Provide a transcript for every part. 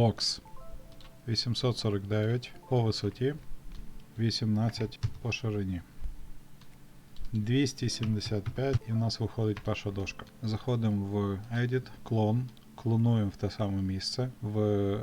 Бокс 849 по висоті, 18 по ширині. 275 і в нас виходить перша дошка. Заходимо в Edit, клон, клонуємо в те саме місце в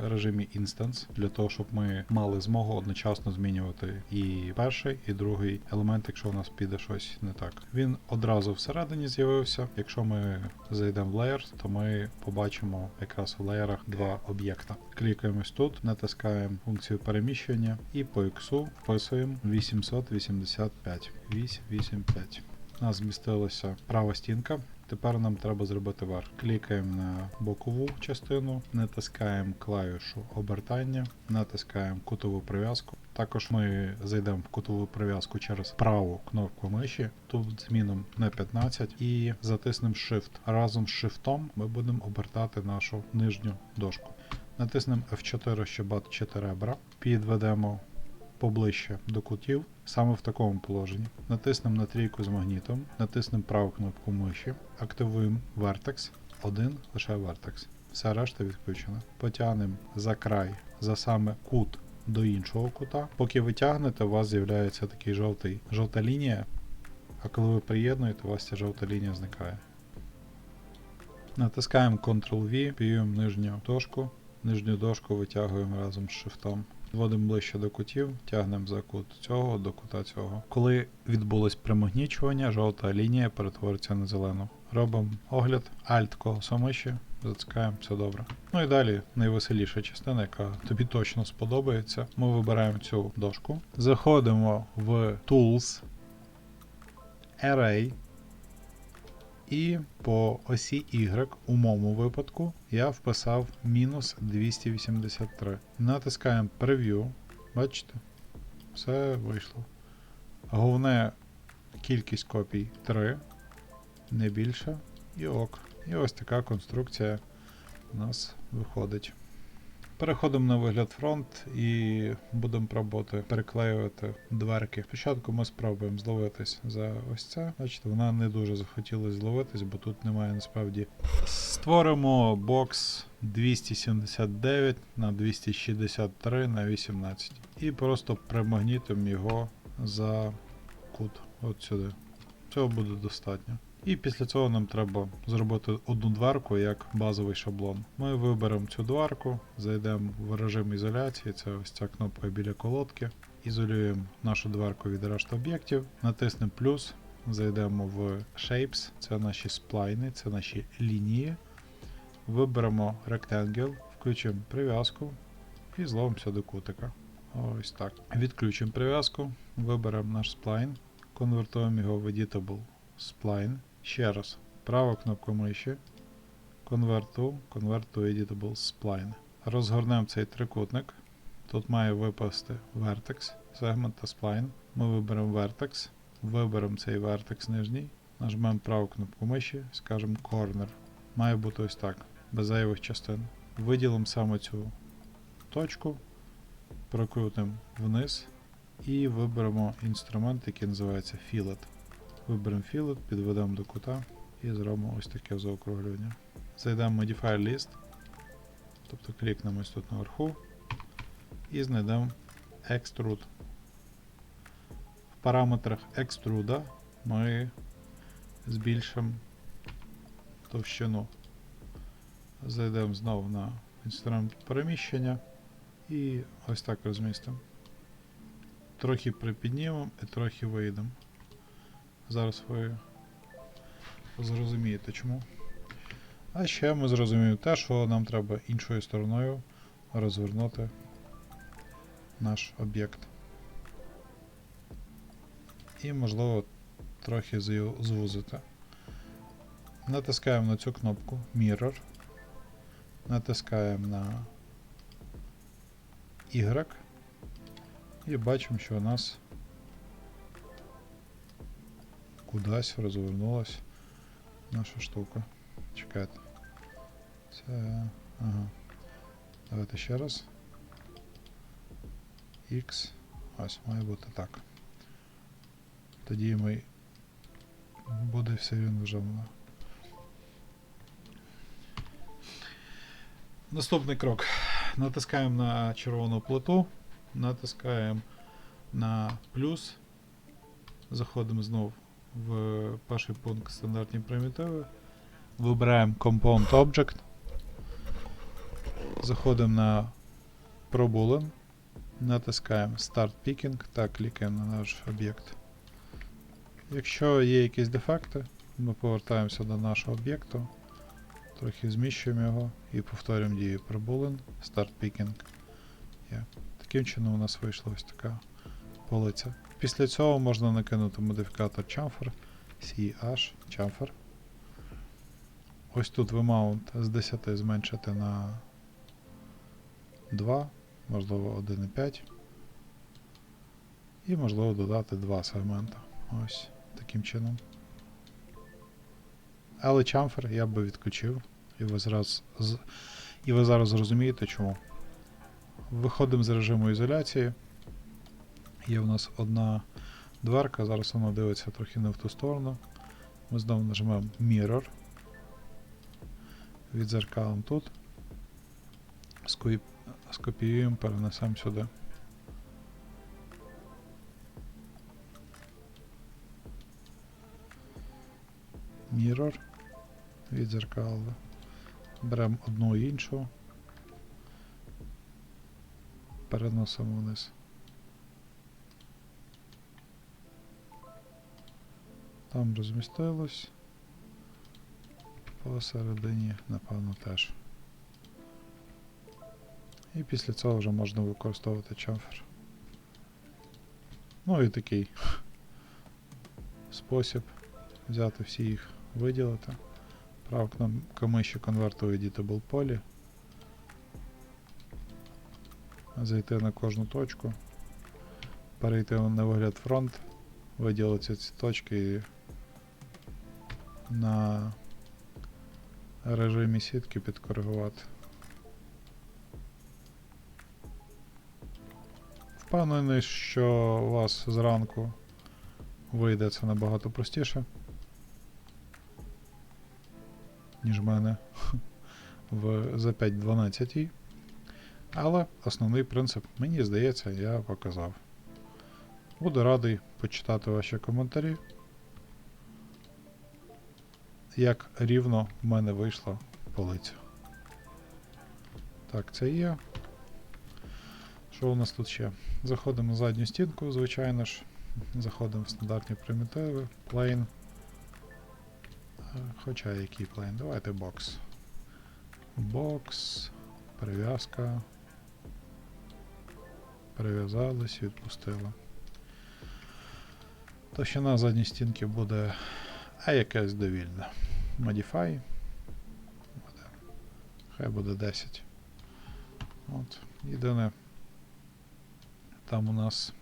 режимі Instance, для того, щоб ми мали змогу одночасно змінювати і перший, і другий елемент, якщо у нас піде щось не так. Він одразу всередині з'явився. Якщо ми зайдемо в Layers, то ми побачимо якраз в леєрах два об'єкта. Клікаємось тут, натискаємо функцію переміщення і по X вписуємо 885. 885. У нас змістилася права стінка. Тепер нам треба зробити верх. Клікаємо на бокову частину, натискаємо клавішу обертання, натискаємо кутову прив'язку. Також ми зайдемо в кутову прив'язку через праву кнопку миші. Тут змінимо на 15 і затиснемо Shift. Разом з Shift ми будемо обертати нашу нижню дошку. Натиснемо F4, щоб бачити ребра. Підведемо поближче до кутів, саме в такому положенні. Натиснемо на трійку з магнітом, натиснемо праву кнопку миші, активуємо Vertex, один лише Vertex. Все решта відключено. Потягнемо за край, за саме кут до іншого кута. Поки ви тягнете, у вас з'являється такий жовтий, жовта лінія, а коли ви приєднуєте, у вас ця жовта лінія зникає. Натискаємо Ctrl-V, піємо нижню дошку, нижню дошку витягуємо разом з шифтом. Зводимо ближче до кутів, тягнемо за кут цього до кута цього. Коли відбулось примагнічування, жовта лінія перетвориться на зелену. Робимо огляд, Alt колесо миші, затискаємо, все добре. Ну і далі найвеселіша частина, яка тобі точно сподобається. Ми вибираємо цю дошку. Заходимо в Tools, Array. І по осі Y у моєму випадку я вписав мінус 283. Натискаємо Preview. Бачите? Все вийшло. Головне кількість копій 3, не більше. І ок. І ось така конструкція у нас виходить. Переходимо на вигляд фронт і будемо пробувати переклеювати дверки. Спочатку ми спробуємо зловитись за ось це. Бачите, вона не дуже захотіла зловитись, бо тут немає насправді. Створимо бокс 279 на 263 на 18. І просто примагнітимо його за кут. От сюди. Цього буде достатньо. І після цього нам треба зробити одну дверку як базовий шаблон. Ми виберемо цю дверку, зайдемо в режим ізоляції, це ось ця кнопка біля колодки. Ізолюємо нашу дверку від решти об'єктів, натиснемо плюс, зайдемо в Shapes, це наші сплайни, це наші лінії. Виберемо Rectangle, включимо прив'язку і зловимося до кутика. Ось так. Відключимо прив'язку, виберемо наш сплайн, конвертуємо його в Editable Spline. Ще раз. Права кнопка миші. Convert to, Convert to Editable Spline. Розгорнемо цей трикутник. Тут має випасти Vertex, сегмент та Spline. Ми виберемо Vertex. Виберемо цей Vertex нижній. Нажмемо праву кнопку миші, скажемо Corner. Має бути ось так, без зайвих частин. Виділимо саме цю точку, прокрутимо вниз і виберемо інструмент, який називається Fillet. Виберемо Fillet, підведемо до кута і зробимо ось таке заокруглювання. Зайдемо в Modifier List, тобто клікнемо ось тут наверху і знайдемо Extrude. В параметрах Extrude ми збільшимо товщину. Зайдемо знову на інструмент переміщення і ось так розмістимо. Трохи припіднімемо і трохи вийдемо. Зараз ви зрозумієте чому. А ще ми зрозуміємо те, що нам треба іншою стороною розвернути наш об'єкт. І, можливо, трохи звузити. Натискаємо на цю кнопку Mirror. Натискаємо на Y. І бачимо, що у нас кудись розвернулась наша штука. Чекайте. Це. Ага. Давайте ще раз. X. Ось, має бути так. Тоді ми. Буде все рівно вже. Наступний крок. Натискаємо на червону плиту, натискаємо на плюс, заходимо знов в перший пункт стандартні примітиви, вибираємо Component Object, заходимо на ProBoolean, натискаємо Start Picking та клікаємо на наш об'єкт. Якщо є якісь дефекти, ми повертаємося до нашого об'єкту, трохи зміщуємо його і повторюємо дію ProBoolean, Start Picking. Є. Таким чином у нас вийшла ось така полиця. Після цього можна накинути модифікатор Chamfer, CH Chamfer. Ось тут ви маунт з 10 зменшити на 2, можливо 1,5. І можливо додати два сегмента. Ось таким чином. Але chamfer я би відключив. І ви зараз, і ви зараз зрозумієте чому. Виходимо з режиму ізоляції. Є в нас одна дверка, зараз вона дивиться трохи не в ту сторону. Ми знову нажмемо Mirror. Відзеркалимо тут. Скоп- Скопіюємо, перенесемо сюди. Mirror. Відзеркалили. Беремо одну іншу. Переносимо вниз. Там розмістилось. Посередині, напевно, теж. І після цього вже можна використовувати chamfer. Ну і такий спосіб взяти всі їх, виділити. Права кнопка миші to Editable Poly. Зайти на кожну точку. Перейти на вигляд фронт, виділити ці точки і на режимі сітки підкоригувати. Впевнений, що у вас зранку вийде це набагато простіше, ніж в мене в за 5.12. Але основний принцип, мені здається, я показав. Буду радий почитати ваші коментарі. Як рівно в мене вийшла полиця. Так, це є. Що у нас тут ще? Заходимо на задню стінку, звичайно ж. Заходимо в стандартні примітиви. Е, Хоча який plane? Давайте box. Box, прив'язка. Прив'язались, відпустили. Товщина задньої стінки буде а якась довільна. Modify. Хай буде 10. От. Єдине. Там у нас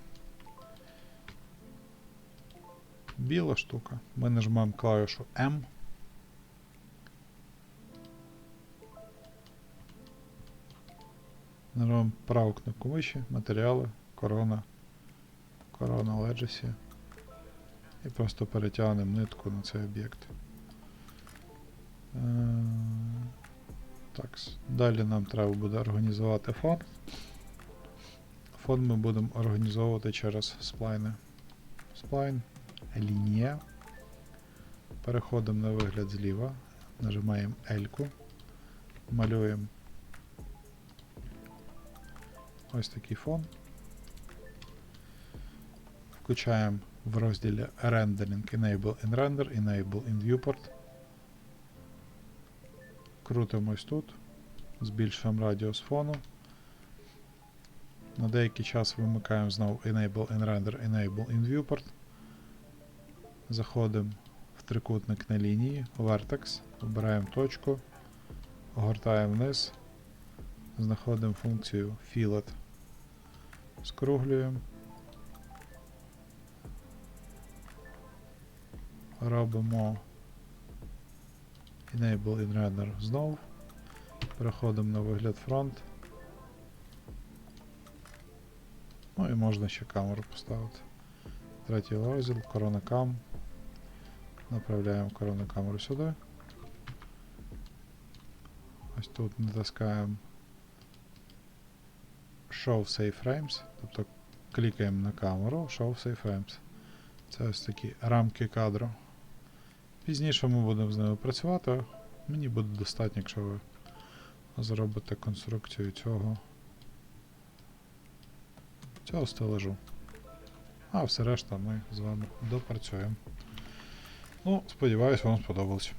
біла штука. Ми нажмемо клавішу M. Нажмемо праву кнопку миші, матеріали, корона, корона Legacy. І просто перетягнемо нитку на цей об'єкт. Е, Так, далі нам треба буде організувати фон. Фон ми будемо організовувати через сплайни. Сплайн, лінія. Переходимо на вигляд зліва, нажимаємо L-ку, малюємо ось такий фон. Включаємо в розділі Rendering Enable in Render, Enable in Viewport. Крутимось тут, збільшуємо радіус фону. На деякий час вимикаємо знову Enable in Render, Enable in Viewport. Заходимо в трикутник на лінії, Vertex, обираємо точку, огортаємо вниз, знаходимо функцію Fillet, скруглюємо. Робимо Enable in Render знов. Переходимо на вигляд фронт. Ну і можна ще камеру поставити. Третій розділ, корона кам. Направляємо корону камеру сюди. Ось тут натискаємо Show Save Frames. Тобто клікаємо на камеру Show Save Frames. Це ось такі рамки кадру. Пізніше ми будемо з ними працювати. Мені буде достатньо, якщо ви зробите конструкцію цього, цього стележу. А все решта ми з вами допрацюємо. Ну, сподіваюсь, вам сподобалось.